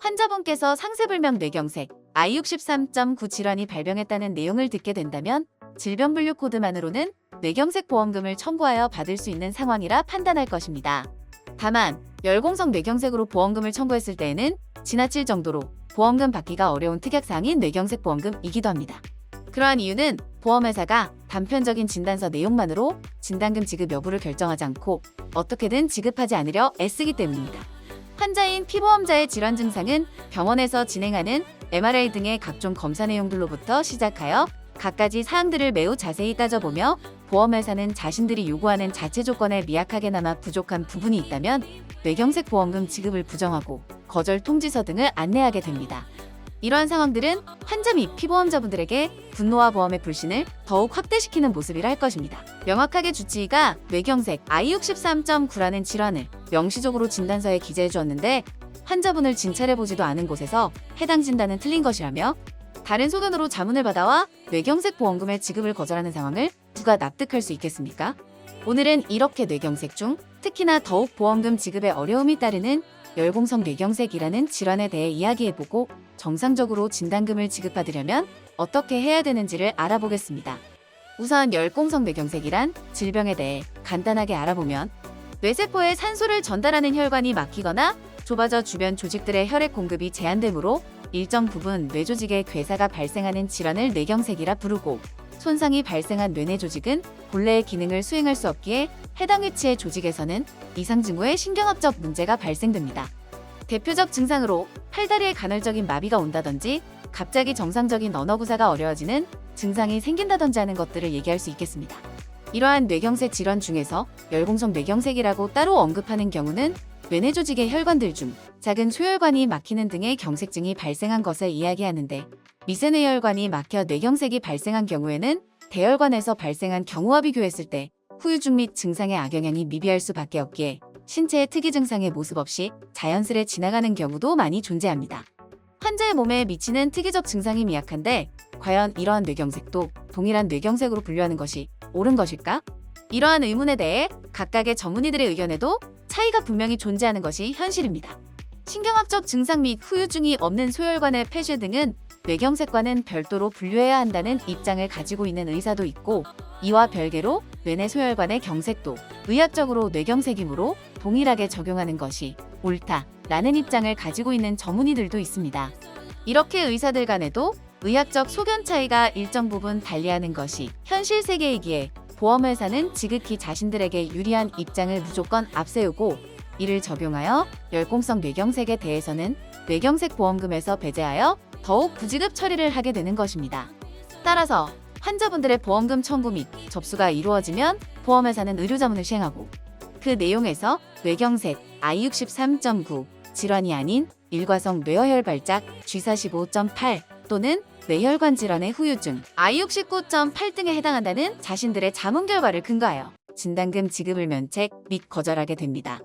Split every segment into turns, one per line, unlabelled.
환자분께서 상세불명 뇌경색 I63.9 질환이 발병했다는 내용을 듣게 된다면 질병분류 코드만으로는 뇌경색 보험금을 청구하여 받을 수 있는 상황이라 판단할 것입니다. 다만 열공성 뇌경색으로 보험금을 청구했을 때에는 지나칠 정도로 보험금 받기가 어려운 특약사항인 뇌경색 보험금이기도 합니다. 그러한 이유는 보험회사가 단편적인 진단서 내용만으로 진단금 지급 여부를 결정하지 않고 어떻게든 지급하지 않으려 애쓰기 때문입니다. 환자인 피보험자의 질환 증상은 병원에서 진행하는 MRI 등의 각종 검사 내용들로부터 시작하여 갖가지 사항들을 매우 자세히 따져보며 보험회사는 자신들이 요구하는 자체 조건에 미약하게나마 부족한 부분이 있다면 뇌경색 보험금 지급을 부정하고 거절 통지서 등을 안내하게 됩니다. 이러한 상황들은 환자 및 피보험자분들에게 분노와 보험의 불신을 더욱 확대시키는 모습이라 할 것입니다. 명확하게 주치의가 뇌경색 I63.9라는 질환을 명시적으로 진단서에 기재해 주었는데 환자분을 진찰해보지도 않은 곳에서 해당 진단은 틀린 것이라며 다른 소견으로 자문을 받아와 뇌경색 보험금의 지급을 거절하는 상황을 누가 납득할 수 있겠습니까? 오늘은 이렇게 뇌경색 중 특히나 더욱 보험금 지급에 어려움이 따르는 열공성 뇌경색이라는 질환에 대해 이야기해보고 정상적으로 진단금을 지급받으려면 어떻게 해야 되는지를 알아보겠습니다. 우선 열공성 뇌경색이란 질병에 대해 간단하게 알아보면 뇌세포에 산소를 전달하는 혈관이 막히거나 좁아져 주변 조직들의 혈액 공급이 제한되므로 일정 부분 뇌조직의 괴사가 발생하는 질환을 뇌경색이라 부르고 손상이 발생한 뇌내 조직은 본래의 기능을 수행할 수 없기에 해당 위치의 조직에서는 이상 징후의 신경학적 문제가 발생됩니다. 대표적 증상으로 팔다리에 간헐적인 마비가 온다든지 갑자기 정상적인 언어 구사가 어려워지는 증상이 생긴다든지 하는 것들을 얘기할 수 있겠습니다. 이러한 뇌경색 질환 중에서 열공성 뇌경색이라고 따로 언급하는 경우는 뇌내 조직의 혈관들 중 작은 소혈관이 막히는 등의 경색증이 발생한 것을 이야기하는데 미세뇌혈관이 막혀 뇌경색이 발생한 경우에는 대혈관에서 발생한 경우와 비교했을 때 후유증 및 증상의 악영향이 미비할 수밖에 없기에 신체의 특이 증상의 모습 없이 자연스레 지나가는 경우도 많이 존재합니다. 환자의 몸에 미치는 특이적 증상이 미약한데 과연 이러한 뇌경색도 동일한 뇌경색으로 분류하는 것이 옳은 것일까? 이러한 의문에 대해 각각의 전문의들의 의견에도 차이가 분명히 존재하는 것이 현실입니다. 신경학적 증상 및 후유증이 없는 소혈관의 폐쇄 등은 뇌경색과는 별도로 분류해야 한다는 입장을 가지고 있는 의사도 있고 이와 별개로 뇌내 소혈관의 경색도 의학적으로 뇌경색이므로 동일하게 적용하는 것이 옳다라는 입장을 가지고 있는 전문의들도 있습니다. 이렇게 의사들 간에도 의학적 소견 차이가 일정 부분 달리하는 것이 현실 세계이기에 보험회사는 지극히 자신들에게 유리한 입장을 무조건 앞세우고 이를 적용하여 열공성 뇌경색에 대해서는 뇌경색 보험금에서 배제하여 더욱 부지급 처리를 하게 되는 것입니다. 따라서 환자분들의 보험금 청구 및 접수가 이루어지면 보험회사는 의료자문을 시행하고 그 내용에서 뇌경색 I63.9 질환이 아닌 일과성 뇌어혈 발작 G45.8 또는 뇌혈관 질환의 후유증 I69.8 등에 해당한다는 자신들의 자문 결과를 근거하여 진단금 지급을 면책 및 거절하게 됩니다.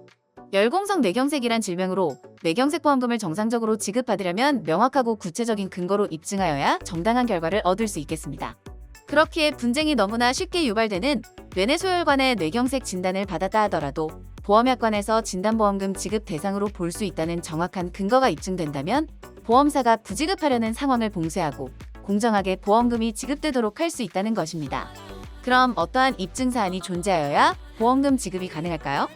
열공성 뇌경색이란 질병으로 뇌경색 보험금을 정상적으로 지급받으려면 명확하고 구체적인 근거로 입증하여야 정당한 결과를 얻을 수 있겠습니다. 그렇기에 분쟁이 너무나 쉽게 유발되는 뇌내 소혈관의 뇌경색 진단을 받았다 하더라도 보험약관에서 진단보험금 지급 대상으로 볼 수 있다는 정확한 근거가 입증된다면 보험사가 부지급하려는 상황을 봉쇄하고 공정하게 보험금이 지급되도록 할 수 있다는 것입니다. 그럼 어떠한 입증 사안이 존재하여야 보험금 지급이 가능할까요?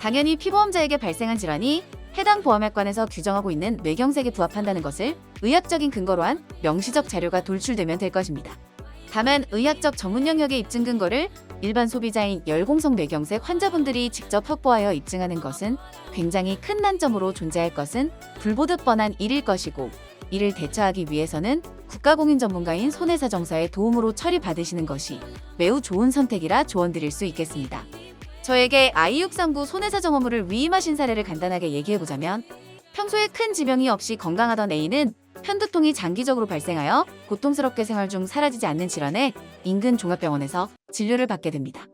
당연히 피보험자에게 발생한 질환이 해당 보험약관에서 규정하고 있는 뇌경색에 부합한다는 것을 의학적인 근거로 한 명시적 자료가 돌출되면 될 것입니다. 다만 의학적 전문 영역의 입증 근거를 일반 소비자인 열공성 뇌경색 환자분들이 직접 확보하여 입증하는 것은 굉장히 큰 난점으로 존재할 것은 불보듯 뻔한 일일 것이고 이를 대처하기 위해서는 국가공인 전문가인 손해사 정사의 도움으로 처리받으시는 것이 매우 좋은 선택이라 조언드릴 수 있겠습니다. 저에게 I639 손해사정 업무를 위임하신 사례를 간단하게 얘기해보자면 평소에 큰 지병이 없이 건강하던 A는 편두통이 장기적으로 발생하여 고통스럽게 생활 중 사라지지 않는 질환에 인근 종합병원에서 진료를 받게 됩니다.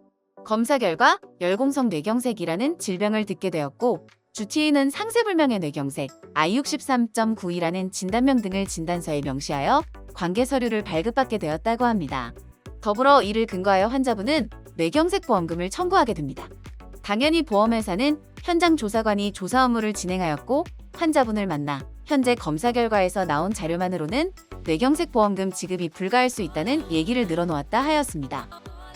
검사 결과 열공성 뇌경색이라는 질병을 듣게 되었고 주치의는 상세불명의 뇌경색 I63.9이라는 진단명 등을 진단서에 명시하여 관계 서류를 발급받게 되었다고 합니다. 더불어 이를 근거하여 환자분은 뇌경색 보험금을 청구하게 됩니다. 당연히 보험회사는 현장 조사관이 조사 업무를 진행하였고 환자분을 만나 현재 검사 결과에서 나온 자료만으로는 뇌경색 보험금 지급이 불가할 수 있다는 얘기를 늘어놓았다 하였습니다.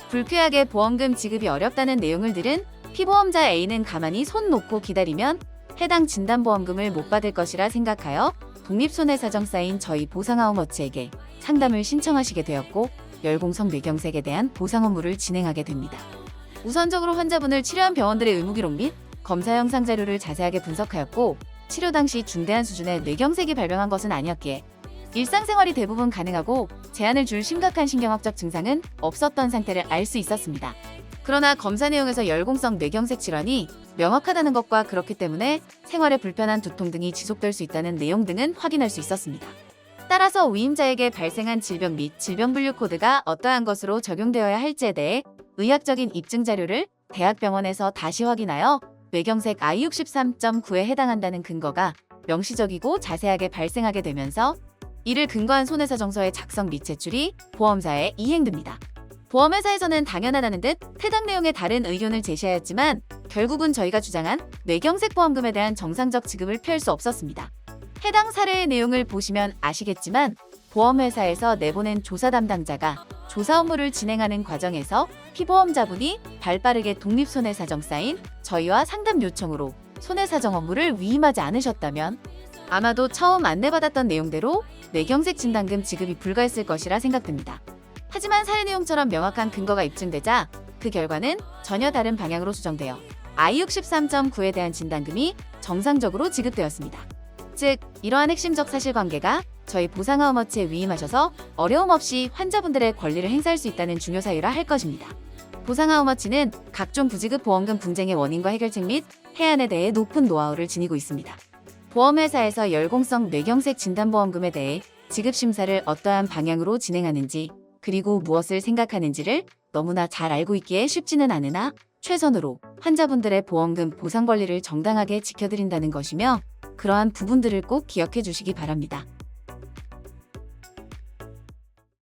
불쾌하게 보험금 지급이 어렵다는 내용을 들은 피보험자 A는 가만히 손 놓고 기다리면 해당 진단보험금을 못 받을 것이라 생각하여 독립손해사정 사인 저희 보상아우머치에게 상담을 신청하시게 되었고 열공성 뇌경색에 대한 보상 업무를 진행하게 됩니다. 우선적으로 환자분을 치료한 병원들의 의무기록 및 검사 영상 자료를 자세하게 분석하였고 치료 당시 중대한 수준의 뇌경색이 발병한 것은 아니었기에 일상생활이 대부분 가능하고 제한을 줄 심각한 신경학적 증상은 없었던 상태를 알 수 있었습니다. 그러나 검사 내용에서 열공성 뇌경색 질환이 명확하다는 것과 그렇기 때문에 생활에 불편한 두통 등이 지속될 수 있다는 내용 등은 확인할 수 있었습니다. 따라서 위임자에게 발생한 질병 및 질병 분류 코드가 어떠한 것으로 적용되어야 할지에 대해 의학적인 입증 자료를 대학병원에서 다시 확인하여 뇌경색 I63.9에 해당한다는 근거가 명시적이고 자세하게 발생하게 되면서 이를 근거한 손해사 정서의 작성 및 제출이 보험사에 이행됩니다. 보험회사에서는 당연하다는 듯 해당 내용의 다른 의견을 제시하였지만 결국은 저희가 주장한 뇌경색 보험금에 대한 정상적 지급을 피할 수 없었습니다. 해당 사례의 내용을 보시면 아시겠지만 보험회사에서 내보낸 조사 담당자가 조사 업무를 진행하는 과정에서 피보험자분이 발빠르게 독립손해사정 사인 저희와 상담 요청으로 손해사정 업무를 위임하지 않으셨다면 아마도 처음 안내받았던 내용대로 뇌경색 진단금 지급이 불가했을 것이라 생각됩니다. 하지만 사례 내용처럼 명확한 근거가 입증되자 그 결과는 전혀 다른 방향으로 수정되어 I63.9에 대한 진단금이 정상적으로 지급되었습니다. 즉, 이러한 핵심적 사실관계가 저희 보상아우머치에 위임하셔서 어려움 없이 환자분들의 권리를 행사할 수 있다는 중요 사유라 할 것입니다. 보상아우머치는 각종 부지급 보험금 분쟁의 원인과 해결책 및 해안에 대해 높은 노하우를 지니고 있습니다. 보험회사에서 열공성 뇌경색 진단보험금에 대해 지급 심사를 어떠한 방향으로 진행하는지 그리고 무엇을 생각하는지를 너무나 잘 알고 있기에 쉽지는 않으나 최선으로 환자분들의 보험금 보상 권리를 정당하게 지켜드린다는 것이며 그러한 부분들을 꼭 기억해 주시기 바랍니다.